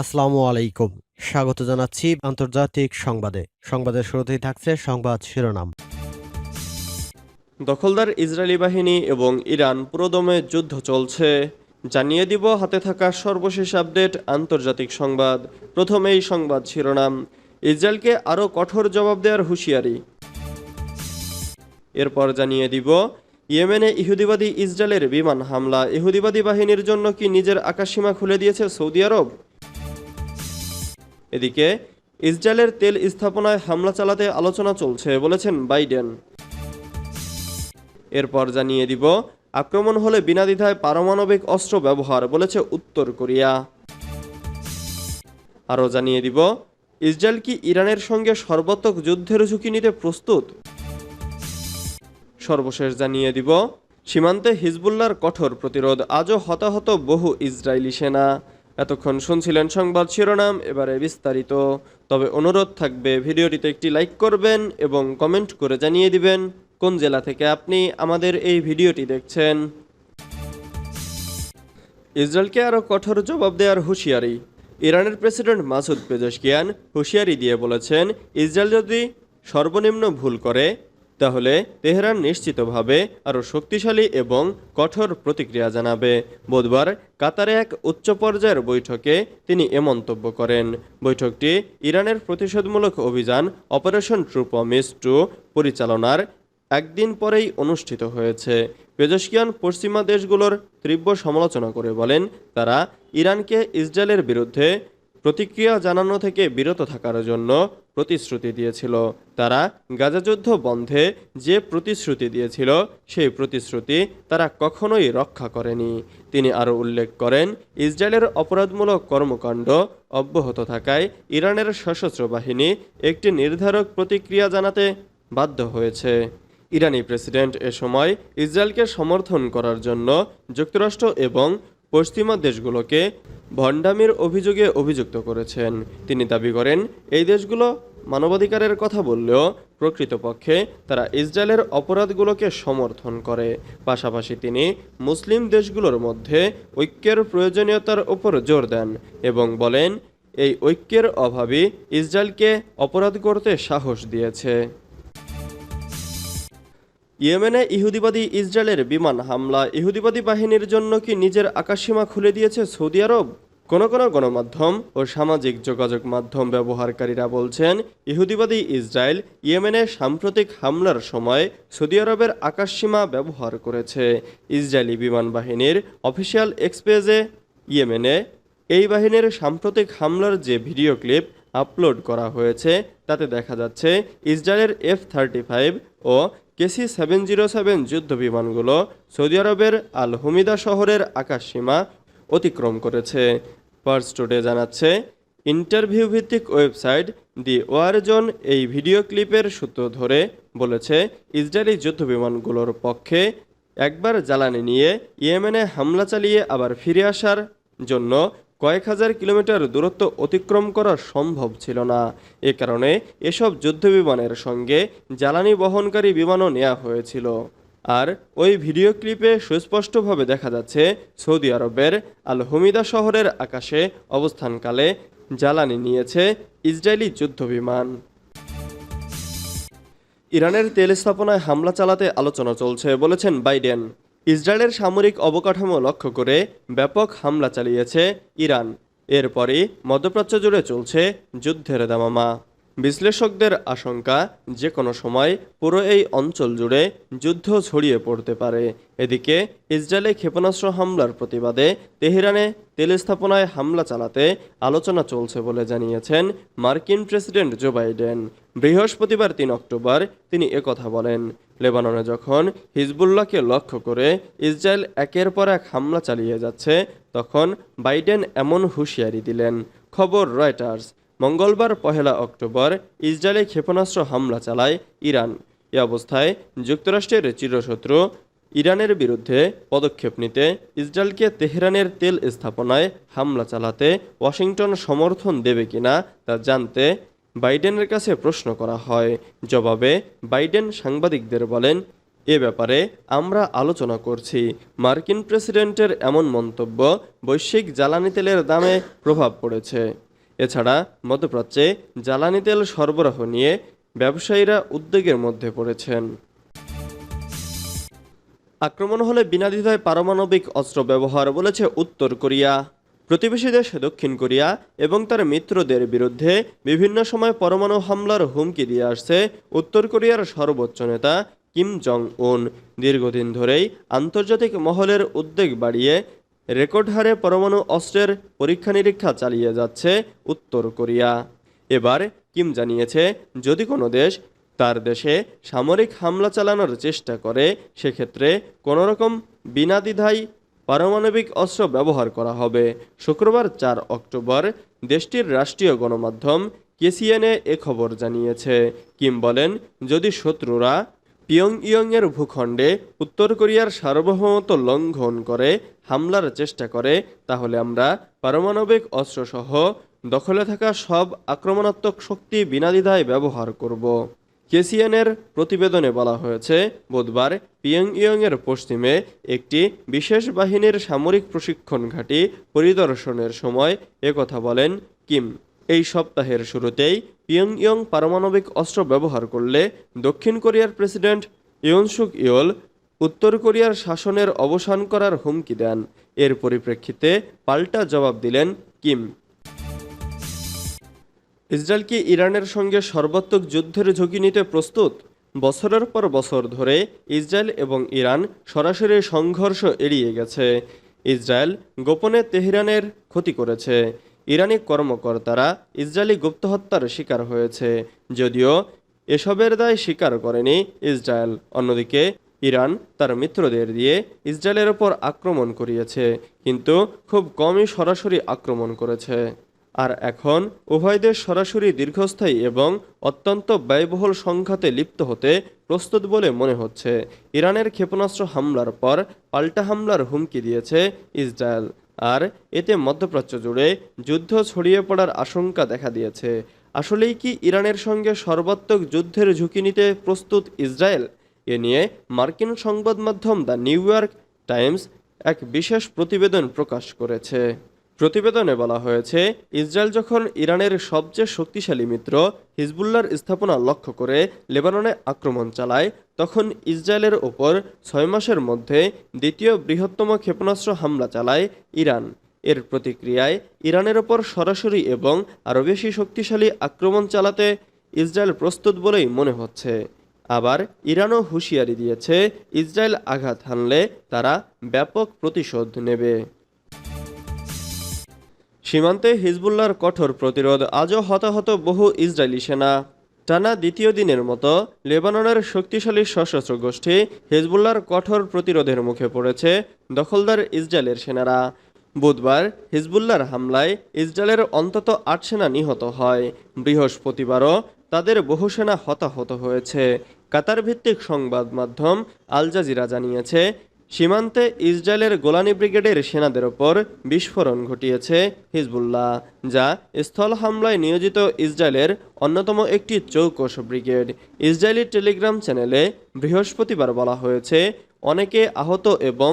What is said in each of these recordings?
আসসালামু আলাইকুম। স্বাগত জানাচ্ছি আন্তর্জাতিক সংবাদে। সংবাদের শুরুতেই থাকছে সংবাদ শিরোনাম। দখলদার ইসরায়েলি বাহিনী এবং ইরান পুরোদমে যুদ্ধ চলছে। জানিয়ে দিব হাতে থাকা সর্বশেষ আপডেট আন্তর্জাতিক সংবাদ। প্রথমেই সংবাদ শিরোনাম। ইসরায়েলকে আরও কঠোর জবাব দেওয়ার হুঁশিয়ারি। এরপর জানিয়ে দিব, ইয়েমেনে ইহুদিবাদী ইসরায়েলের বিমান হামলা। ইহুদিবাদী বাহিনীর জন্য কি নিজের আকাশসীমা খুলে দিয়েছে সৌদি আরব? এদিকে, ইসরায়েলের তেল স্থাপনায় হামলা চালাতে আলোচনা চলছে বলেছেন বাইডেন। এরপর জানিয়ে দিব, আক্রমণ হলে বিনা দ্বিধায় পারমাণবিক অস্ত্র ব্যবহার বলেছে উত্তর কোরিয়া। আরও জানিয়ে দিব, ইসরায়েল কি ইরানের সঙ্গে সর্বাত্মক যুদ্ধের ঝুঁকি নিতে প্রস্তুত? সর্বশেষ জানিয়ে দিব, সীমান্তে হিজবুল্লার কঠোর প্রতিরোধ আজও হতাহত বহু ইসরায়েলি সেনা। এতক্ষণ শুনছিলেন সংবাদ শিরোনাম, এবারে বিস্তারিত। তবে অনুরোধ থাকবে, ভিডিওটিতে একটি লাইক করবেন এবং কমেন্ট করে জানিয়ে দিবেন কোন জেলা থেকে আপনি আমাদের এই ভিডিওটি দেখছেন। ইসরায়েলকে আরও কঠোর জবাব দেওয়ার হুঁশিয়ারি। ইরানের প্রেসিডেন্ট মাসুদ পেজশকিয়ান হুঁশিয়ারি দিয়ে বলেছেন, ইসরায়েল যদি সর্বনিম্ন ভুল করে তাহলে তেহরান নিশ্চিতভাবে আরও শক্তিশালী এবং কঠোর প্রতিক্রিয়া জানাবে। বুধবার কাতারে এক উচ্চ পর্যায়ের বৈঠকে তিনি এ মন্তব্য করেন। বৈঠকটি ইরানের প্রতিশোধমূলক অভিযান অপারেশন ট্রু প্রমিস টু পরিচালনার একদিন পরেই অনুষ্ঠিত হয়েছে। পেজশকিয়ান পশ্চিমা দেশগুলোর তীব্র সমালোচনা করে বলেন, তারা ইরানকে ইসরায়েলের বিরুদ্ধে প্রতিক্রিয়া জানানো থেকে বিরত থাকার জন্য প্রতিশ্রুতি দিয়েছিল। তারা গাজাযুদ্ধ বন্ধে যে প্রতিশ্রুতি দিয়েছিল, সেই প্রতিশ্রুতি তারা কখনোই রক্ষা করেনি। তিনি আরও উল্লেখ করেন, ইসরায়েলের অপরাধমূলক কর্মকাণ্ড অব্যাহত থাকায় ইরানের সশস্ত্র বাহিনী একটি নির্ধারক প্রতিক্রিয়া জানাতে বাধ্য হয়েছে। ইরানি প্রেসিডেন্ট এ সময় ইসরায়েলকে সমর্থন করার জন্য যুক্তরাষ্ট্র এবং পশ্চিমা দেশগুলোকে ভণ্ডামির অভিযোগে অভিযুক্ত করেছেন। তিনি দাবি করেন, এই দেশগুলো মানবাধিকারের কথা বললেও প্রকৃতপক্ষে তারা ইসরায়েলের অপরাধগুলোকে সমর্থন করে। পাশাপাশি তিনি মুসলিম দেশগুলোর মধ্যে ঐক্যের প্রয়োজনীয়তার উপর জোর দেন এবং বলেন, এই ঐক্যের অভাবই ইসরায়েলকে অপরাধ করতে সাহস দিয়েছে। ইয়েমেনে ইহুদিবাদী ইসরায়েলের বিমান হামলা। ইহুদিবাদী বাহিনীর জন্য কি নিজের আকাশসীমা খুলে দিয়েছে সৌদি আরব? কোনো কোনো গণমাধ্যম ও সামাজিক যোগাযোগ মাধ্যম ব্যবহারকারীরা বলছেন, ইহুদিবাদী ইসরায়েল ইয়েমেনে সাম্প্রতিক হামলার সময় সৌদি আরবের আকাশসীমা ব্যবহার করেছে। ইসরায়েলি বিমান বাহিনীর অফিসিয়াল এক্সপেজে ইয়েমেনে এই বাহিনীর সাম্প্রতিক হামলার যে ভিডিও ক্লিপ আপলোড করা হয়েছে, তাতে দেখা যাচ্ছে, ইসরায়েলের এফ থার্টি ফাইভ ও কেসি সেভেন জিরো সেভেন যুদ্ধ বিমানগুলো সৌদি আরবের আল হুমিদা শহরের আকাশসীমা অতিক্রম করেছে। পার্স টুডে জানাচ্ছে ইন্টারভিউ ভিত্তিক ওয়েবসাইট দি ওয়ারজন এই ভিডিও ক্লিপের সূত্র ধরে বলেছে, ইসরায়েলি যুদ্ধ বিমানগুলোর পক্ষে একবার জ্বালানি নিয়ে ইয়েমেনে হামলা চালিয়ে আবার ফিরে আসার জন্য কয়েক হাজার কিলোমিটার দূরত্ব অতিক্রম করা সম্ভব ছিল না। এ কারণে এসব যুদ্ধবিমানের সঙ্গে জ্বালানি বহনকারী বিমানও নেওয়া হয়েছিল। আর ওই ভিডিও ক্লিপে সুস্পষ্টভাবে দেখা যাচ্ছে, সৌদি আরবের আল হুমিদা শহরের আকাশে অবস্থানকালে জ্বালানি নিয়েছে ইসরায়েলি যুদ্ধবিমান। ইরানের তেল স্থাপনায় হামলা চালাতে আলোচনা চলছে বলেছেন বাইডেন। ইসরায়েলের সামরিক অবকাঠামো লক্ষ্য করে ব্যাপক হামলা চালিয়েছে ইরান। এরপরই মধ্যপ্রাচ্য জুড়ে চলছে যুদ্ধের দামামা। বিশ্লেষকদের আশঙ্কা যে কোনো সময় পুরো এই অঞ্চল জুড়ে যুদ্ধ ছড়িয়ে পড়তে পারে। এদিকে ইসরায়েলে ক্ষেপণাস্ত্র হামলার প্রতিবাদে তেহরানে তেল স্থাপনায় হামলা চালাতে আলোচনা চলছে বলে জানিয়েছেন মার্কিন প্রেসিডেন্ট জো বাইডেন। বৃহস্পতিবার তিন অক্টোবর তিনি একথা বলেন। লেবাননে যখন হিজবুল্লাহকে লক্ষ্য করে ইসরায়েল একের পর এক হামলা চালিয়ে যাচ্ছে, তখন বাইডেন এমন হুঁশিয়ারি দিলেন। খবর রয়টার্স। মঙ্গলবার পহেলা অক্টোবর ইসরায়েলে ক্ষেপণাস্ত্র হামলা চালায় ইরান। এ অবস্থায় যুক্তরাষ্ট্রের চিরশত্রু ইরানের বিরুদ্ধে পদক্ষেপ নিতে ইসরায়েলকে তেহরানের তেল স্থাপনায় হামলা চালাতে ওয়াশিংটন সমর্থন দেবে কিনা তা জানতে বাইডেনের কাছে প্রশ্ন করা হয়। জবাবে বাইডেন সাংবাদিকদের বলেন, এ ব্যাপারে আমরা আলোচনা করছি। মার্কিন প্রেসিডেন্টের এমন মন্তব্য বৈশ্বিক জ্বালানি তেলের দামে প্রভাব পড়েছে। এছাড়া মধ্যপ্রাচ্যে জ্বালানি তেল সরবরাহ নিয়ে ব্যবসায়ীরা উদ্বেগের মধ্যে পড়েছেন। আক্রমণ হলে বিনা দ্বিধায় পারমাণবিক অস্ত্র ব্যবহার বলেছে উত্তর কোরিয়া। প্রতিবেশী দেশ দক্ষিণ কোরিয়া এবং তার মিত্রদের বিরুদ্ধে বিভিন্ন সময় পরমাণু হামলার হুমকি দিয়ে আসছে উত্তর কোরিয়ার সর্বোচ্চ নেতা কিম জং উন। দীর্ঘদিন ধরেই আন্তর্জাতিক মহলের উদ্বেগ বাড়িয়ে রেকর্ড হারে পরমাণু অস্ত্রের পরীক্ষা নিরীক্ষা চালিয়ে যাচ্ছে উত্তর কোরিয়া। এবার কিম জানিয়েছে, যদি কোনো দেশ তার দেশে সামরিক হামলা চালানোর চেষ্টা করে, সেক্ষেত্রে কোনোরকম বিনা দ্বিধায় পারমাণবিক অস্ত্র ব্যবহার করা হবে। শুক্রবার চার অক্টোবর দেশটির রাষ্ট্রীয় গণমাধ্যম কেসিএনএ এ খবর জানিয়েছে। কিম বলেন, যদি শত্রুরা পিয়ংইয়ংয়ের ভূখণ্ডে উত্তর কোরিয়ার সার্বভৌমত্ব লঙ্ঘন করে, হামলার চেষ্টা করে, তাহলে আমরা পারমাণবিক অস্ত্রসহ দখলে থাকা সব আক্রমণাত্মক শক্তি বিনাদ্বিধায় ব্যবহার করব। কেসিএনের প্রতিবেদনে বলা হয়েছে, বুধবার পিয়ংইয়ংয়ের পশ্চিমে একটি বিশেষ বাহিনীর সামরিক প্রশিক্ষণ ঘাঁটি পরিদর্শনের সময় একথা বলেন কিম। এই সপ্তাহের শুরুতেই পিয়ংইয়ং পারমাণবিক অস্ত্র ব্যবহার করলে দক্ষিণ কোরিয়ার প্রেসিডেন্ট ইয়নসুক ইয়োল উত্তর কোরিয়ার শাসনের অবসান করার হুমকি দেন। এর পরিপ্রেক্ষিতে পাল্টা জবাব দিলেন কিম। ইসরায়েল কি ইরানের সঙ্গে সর্বাত্মক যুদ্ধের ঝুঁকি নিতে প্রস্তুত? বছরের পর বছর ধরে ইসরায়েল এবং ইরান সরাসরি সংঘর্ষ এড়িয়ে গেছে। ইসরায়েল গোপনে তেহরানের ক্ষতি করেছে। ইরানি কর্মকর্তারা ইসরায়েলি গুপ্তহত্যার শিকার হয়েছে, যদিও এসবের দায় স্বীকার করেনি ইসরায়েল। অন্যদিকে, ইরান তার মিত্রদের দিয়ে ইসরায়েলের ওপর আক্রমণ করিয়েছে, কিন্তু খুব কমই সরাসরি আক্রমণ করেছে। আর এখন উভয় দেশ সরাসরি দীর্ঘস্থায়ী এবং অত্যন্ত ব্যয়বহুল সংঘাতে লিপ্ত হতে প্রস্তুত বলে মনে হচ্ছে। ইরানের ক্ষেপণাস্ত্র হামলার পর পাল্টা হামলার হুমকি দিয়েছে ইসরায়েল। আর এতে মধ্যপ্রাচ্য জুড়ে যুদ্ধ ছড়িয়ে পড়ার আশঙ্কা দেখা দিয়েছে। আসলেই কি ইরানের সঙ্গে সর্বাত্মক যুদ্ধের ঝুঁকি নিতে প্রস্তুত ইসরায়েল? এ নিয়ে মার্কিন সংবাদ মাধ্যম দ্য নিউ ইয়র্ক টাইমস এক বিশেষ প্রতিবেদন প্রকাশ করেছে। প্রতিবেদনে বলা হয়েছে, ইসরায়েল যখন ইরানের সবচেয়ে শক্তিশালী মিত্র হিজবুল্লার স্থাপনা লক্ষ্য করে লেবাননে আক্রমণ চালায়, তখন ইসরায়েলের ওপর ছয় মাসের মধ্যে দ্বিতীয় বৃহত্তম ক্ষেপণাস্ত্র হামলা চালায় ইরান। এর প্রতিক্রিয়ায় ইরানের ওপর সরাসরি এবং আরও বেশি শক্তিশালী আক্রমণ চালাতে ইসরায়েল প্রস্তুত বলেই মনে হচ্ছে। আবার ইরানও হুঁশিয়ারি দিয়েছে, ইসরায়েল আঘাত হানলে তারা ব্যাপক প্রতিশোধ নেবে। সীমান্তে হিজবুল্লার কঠোর প্রতিরোধ আজও হতাহত বহু ইসরায়েলি সেনা। টানা দ্বিতীয় দিনের মতো লেবাননের শক্তিশালী সশস্ত্র গোষ্ঠী হিজবুল্লার কঠোর প্রতিরোধের মুখে পড়েছে দখলদার ইসরায়েলের সেনারা। বুধবার হিজবুল্লার হামলায় ইসরায়েলের অন্তত আট সেনা নিহত হয়। বৃহস্পতিবারও তাদের বহু সেনা হতাহত হয়েছে। কাতার ভিত্তিক সংবাদ মাধ্যম আল জাজিরা জানিয়েছে সীমান্তে ইসরায়েলের গোলানি ব্রিগেডের সেনাদের ওপর বিস্ফোরণ ঘটিয়েছে হিজবুল্লাহ, যা স্থল হামলায় নিয়োজিত ইসরায়েলের অন্যতম একটি চৌকস ব্রিগেড। ইসরায়েলি টেলিগ্রাম চ্যানেলে বৃহস্পতিবার বলা হয়েছে, অনেকে আহত এবং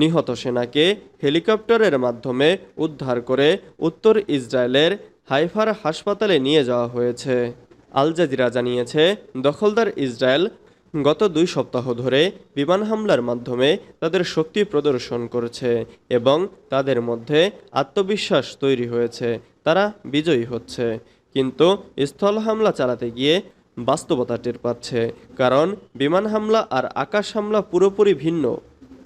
নিহত সেনাকে হেলিকপ্টারের মাধ্যমে উদ্ধার করে উত্তর ইসরায়েলের হাইফার হাসপাতালে নিয়ে যাওয়া হয়েছে। আল জাজিরা জানিয়েছে, দখলদার ইসরায়েল গত দুই সপ্তাহ ধরে বিমান হামলার মাধ্যমে তাদের শক্তি প্রদর্শন করেছে এবং তাদের মধ্যে আত্মবিশ্বাস তৈরি হয়েছে, তারা বিজয়ী হচ্ছে। কিন্তু স্থল হামলা চালাতে গিয়ে বাস্তবতা টের পাচ্ছে, কারণ বিমান হামলা আর আকাশ হামলা পুরোপুরি ভিন্ন।